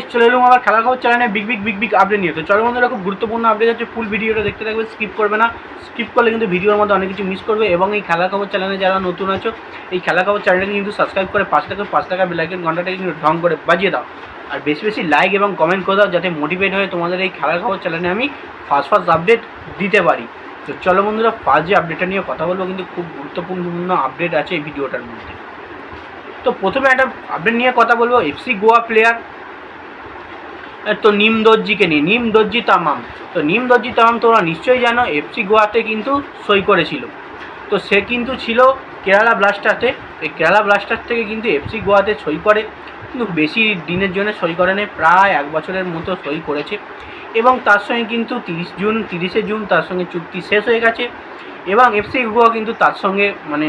Guys চলে এলাম আবার খেলার খবর চ্যানেলে big big big big update নিয়ে। তো চলো বন্ধুরা, খুব গুরুত্বপূর্ণ আপডেট হচ্ছে ফুল ভিডিওটা দেখতে থাকবে স্কিপ করবে না। স্কিপ করলে কিন্তু ভিডিওর মধ্যে অনেক কিছু মিস করবে এবং এই খেলার খবর চ্যানেলে যারা নতুন আছো, এই খেলার খবর চ্যানেলটাকে কিন্তু সাবস্ক্রাইব করে পাঁচ টাকা পাঁচ টাকা বেলাইকেন ঘন্টাটাকে কিন্তু ঢং করে বাজিয়ে দাও। আর বেশি বেশি লাইক এবং কমেন্ট করে দাও, যাতে মোটিভেট হয়ে তোমাদের এই খেলার খবর চ্যানেলে আমি ফার্স্ট ফার্স্ট আপডেট দিতে পারি। তো চলো বন্ধুরা ফার্স্ট যে আপডেটটা নিয়ে কথা বলব, কিন্তু খুব গুরুত্বপূর্ণ আপডেট আছে এই ভিডিওটার মধ্যে। তো প্রথমে একটা আপডেট নিয়ে কথা বলব এফসি গোয়া প্লেয়ার তো নিম দর্জিকে নিয়ে, নিম দর্জি তামাম। তো নিম দর্জি তামাম তোমরা নিশ্চয়ই জানো এফসি গোয়াতে কিন্তু সই করেছিল। তো সে কিন্তু ছিল কেরালা ব্লাস্টারতে এই কেরালা ব্লাস্টার থেকে কিন্তু এফসি গোয়াতে সই করে। কিন্তু বেশি দিনের জন্য সই করে নেই, প্রায় এক বছরের মতো সই করেছে। এবং তার সঙ্গে কিন্তু তিরিশ জুন, তিরিশে জুন তার সঙ্গে চুক্তি শেষ হয়ে গেছে। এবং এফসি গোয়া কিন্তু তার সঙ্গে মানে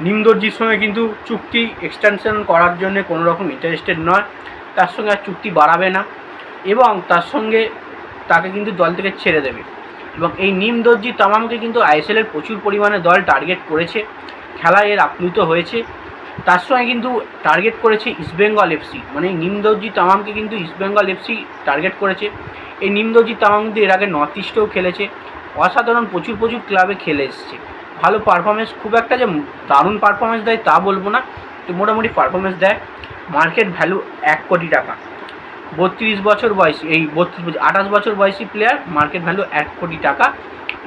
নিমদর্জির সঙ্গে কিন্তু চুক্তি এক্সটেনশন করার জন্য কোনো রকম ইন্টারেস্টেড নয়। তার সঙ্গে আর চুক্তি বাড়াবে না এবং তার সঙ্গে তাকে কিন্তু দল থেকে ছেড়ে দেবে। এবং এই নিমদর্জি তামামকে কিন্তু আইএসএলের প্রচুর পরিমাণে দল টার্গেট করেছে। খেলায় এর আপ্লুত হয়েছে। তার সঙ্গে কিন্তু টার্গেট করেছে ইস্টবেঙ্গল এফসি মানে নিম নিমদর্জি তামামকে কিন্তু ইস্টবেঙ্গল এফসি টার্গেট করেছে। এই নিমদর্জি তামাম কিন্তু এর আগে নর্থ ইস্টেও খেলেছে। অসাধারণ প্রচুর প্রচুর ক্লাবে খেলে এসছে। ভালো পারফরমেন্স খুব একটা যে দারুণ পারফরমেন্স দেয় তা বলব না। তো মোটামুটি পারফরমেন্স দেয়। মার্কেট ভ্যালু এক কোটি টাকা। বত্রিশ বছর বয়সী, এই বত্রিশ বছর, আঠাশ বছর বয়সী প্লেয়ার মার্কেট ভ্যালু এক কোটি টাকা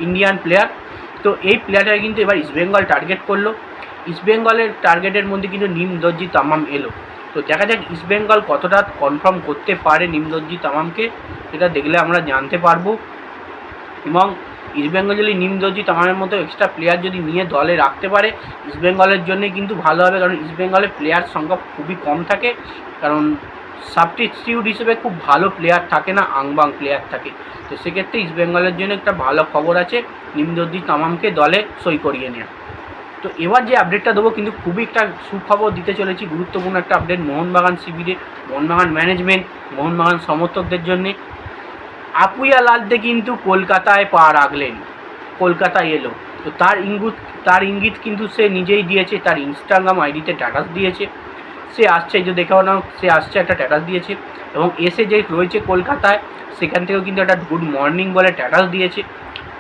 ইন্ডিয়ান প্লেয়ার তো এই প্লেয়ারটা কিন্তু এবার ইস্টবেঙ্গল টার্গেট করল। ইস্টবেঙ্গলের টার্গেটের মধ্যে কিন্তু নিম দর্জি তামাম এলো। তো দেখা যাক ইস্টবেঙ্গল কতটা কনফার্ম করতে পারে নিম দর্জি তামামকে সেটা দেখলে আমরা জানতে পারব। এবং ইস্টবেঙ্গল যদি নিমদর্জি তামামের মতো এক্সট্রা প্লেয়ার যদি নিয়ে দলে রাখতে পারে ইস্টবেঙ্গলের জন্যই কিন্তু ভালো হবে। কারণ ইস্টবেঙ্গলের প্লেয়ার সংখ্যা খুবই কম থাকে। কারণ সাবস্টিটিউট হিসেবে খুব ভালো প্লেয়ার থাকে না, আংবাং প্লেয়ার থাকে। তো সেক্ষেত্রে ইস্টবেঙ্গলের জন্য একটা ভালো খবর আছে নিমদর্জি তামামকে দলে সই করিয়ে নেওয়া তো এবার যে আপডেটটা দেবো, কিন্তু খুবই একটা সুখবর দিতে চলেছি, গুরুত্বপূর্ণ একটা আপডেট মোহনবাগান শিবিরে, মোহনবাগান ম্যানেজমেন্ট মোহনবাগান সমর্থকদের জন্যে। আপুইয়া লালতে কিন্তু কলকাতায় পা রাখলেন। কলকাতায় এলো। তো তার ইঙ্গুত, তার ইঙ্গিত কিন্তু সে নিজেই দিয়েছে, তার ইনস্টাগ্রাম আইডিতে স্ট্যাটাস দিয়েছে। সে আসছে যে দেখে না সে আসছে, একটা স্ট্যাটাস দিয়েছে। এবং এসে যে রয়েছে কলকাতায়, সেখান থেকেও কিন্তু একটা গুড মর্নিং বলে স্ট্যাটাস দিয়েছে,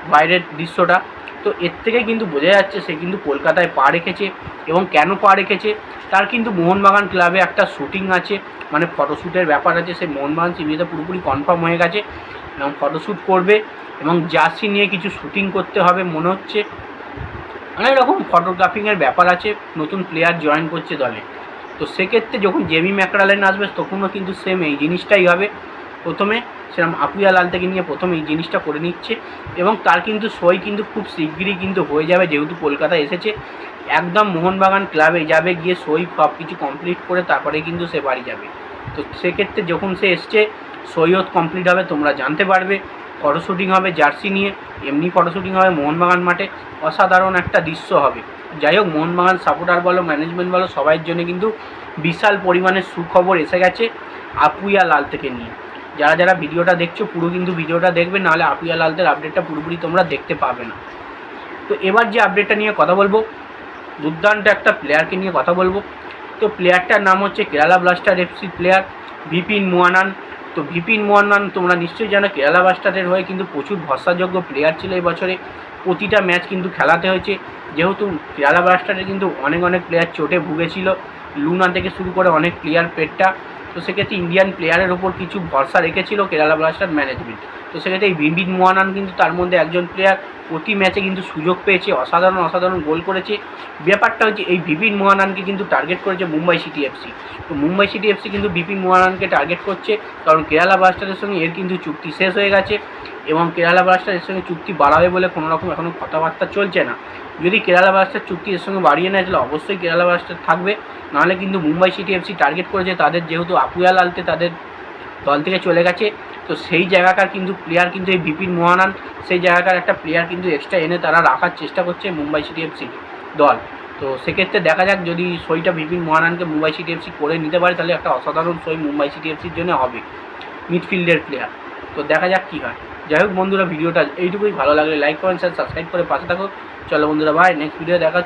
বাইরের দৃশ্যটা। তো এর থেকে কিন্তু বোঝা যাচ্ছে, সে কিন্তু কলকাতায় পা রেখেছে। এবং কেন পা রেখেছে? তার কিন্তু মোহনবাগান ক্লাবে একটা শ্যুটিং আছে। মানে ফটোশ্যুটের ব্যাপার আছে, সে মোহনবাগান সিবিতে পুরোপুরি কনফার্ম হয়ে গেছে। এবং ফটোশ্যুট করবে এবং জার্সি নিয়ে কিছু শ্যুটিং করতে হবে, মনে হচ্ছে। অনেক রকম ফটোগ্রাফিংয়ের ব্যাপার আছে, নতুন প্লেয়ার জয়েন করছে দলে। তো সেক্ষেত্রে যখন জেমি ম্যাকরালেন আসবে, তখনও কিন্তু সেম এই জিনিসটাই হবে। প্রথমে সেরকম আপুয়া লাল থেকে নিয়ে প্রথমে এই জিনিসটা করে নিচ্ছে এবং তার কিন্তু সই কিন্তু খুব শিগগিরই কিন্তু হয়ে যাবে, যেহেতু কলকাতায় এসেছে। একদম মোহনবাগান ক্লাবে যাবে, গিয়ে সই সব কিছু কমপ্লিট করে তারপরে কিন্তু সে বাড়ি যাবে। তো সেক্ষেত্রে যখন সে এসছে সৈয়দ কমপ্লিট হবে, তোমরা জানতে পারবে। ফটো শ্যুটিং হবে জার্সি নিয়ে, এমনি ফটো শ্যুটিং হবে মোহনবাগান মাঠে। অসাধারণ একটা দৃশ্য হবে। যাই হোক, মোহনবাগান সাপোর্টার বলো ম্যানেজমেন্ট বলো সবাইয়ের জন্য কিন্তু বিশাল পরিমাণে সুখবর এসে গেছে আপুইয়া লাল থেকে নিয়ে। যারা যারা ভিডিওটা দেখছ, পুরো কিন্তু ভিডিওটা দেখবে, নাহলে আপুইয়া লালদের আপডেটটা পুরোপুরি তোমরা দেখতে পাবে না। তো এবার যে আপডেটটা নিয়ে কথা বলব, দুর্দান্ত একটা প্লেয়ারকে নিয়ে কথা বলব। তো প্লেয়ারটার নাম হচ্ছে Kerala blaster FC player Bipin Mohanan. তো বিপিন মোহনান তোমরা নিশ্চয়ই জানো কেরালা ব্লাস্টারের হয়ে কিন্তু প্রচুর ভরসাযোগ্য প্লেয়ার ছিল এই বছরে। প্রতিটা ম্যাচ কিন্তু খেলাতে হয়েছে। যেহেতু কেরালা ব্লাস্টারের কিন্তু অনেক অনেক প্লেয়ার চোটে ভুগেছিল। লুনা থেকে শুরু করে অনেক প্লেয়ার পেটটা। তো সেক্ষেত্রে ইন্ডিয়ান প্লেয়ারের ওপর কিছু ভরসা রেখেছিল কেরালা ব্লাস্টার ম্যানেজমেন্ট তো সেক্ষেত্রে এই বিপিন মোয়ানান কিন্তু তার মধ্যে একজন প্লেয়ার প্রতি ম্যাচে কিন্তু সুযোগ পেয়েছে, অসাধারণ অসাধারণ গোল করেছে। ব্যাপারটা হচ্ছে এই বিপিন মোহানানকে কিন্তু টার্গেট করেছে মুম্বাই সিটি এফসি তো মুম্বাই সিটি এফসি কিন্তু বিপিন মোহানানকে টার্গেট করছে, কারণ কেরালা ব্লাস্টারের সঙ্গে এর কিন্তু চুক্তি শেষ হয়ে গেছে এবং কেরালা ব্লাস্টারের সঙ্গে চুক্তি বাড়াবে বলে কোনো রকম এখনও কথাবার্তা চলছে না। যদি কেরালা ব্লাস্টার চুক্তি এর সঙ্গে বাড়িয়ে নেয়, তাহলে অবশ্যই কেরালা ব্লাস্টার থাকবে। নাহলে কিন্তু মুম্বাই সিটি এফসি টার্গেট করেছে, তাদের যেহেতু আপুয়াল আলতে তাদের দল থেকে চলে গেছে। তো সেই জায়গাকার কিন্তু প্লেয়ার কিন্তু এই বিপিন মোহানান, সেই জায়গাকার একটা প্লেয়ার কিন্তু এক্সট্রা এনে তারা রাখার চেষ্টা করছে মুম্বাই সিটি এফসি দল। তো সেক্ষেত্রে দেখা যাক যদি সইটা বিপিন মোহানানকে মুম্বাই সিটি এফসি করে নিতে পারে, তাহলে একটা অসাধারণ সই মুম্বাই সিটি এফসির জন্য হবে মিডফিল্ডের প্লেয়ার তো দেখা যাক কী হয়। যাই হোক বন্ধুরা, ভিডিওটা এইটুকুই। ভালো লাগলে লাইক করেন স্যার সাবস্ক্রাইব করে পাশে থাকো। চলো বন্ধুরা ভাই নেক্সট ভিডিও দেখা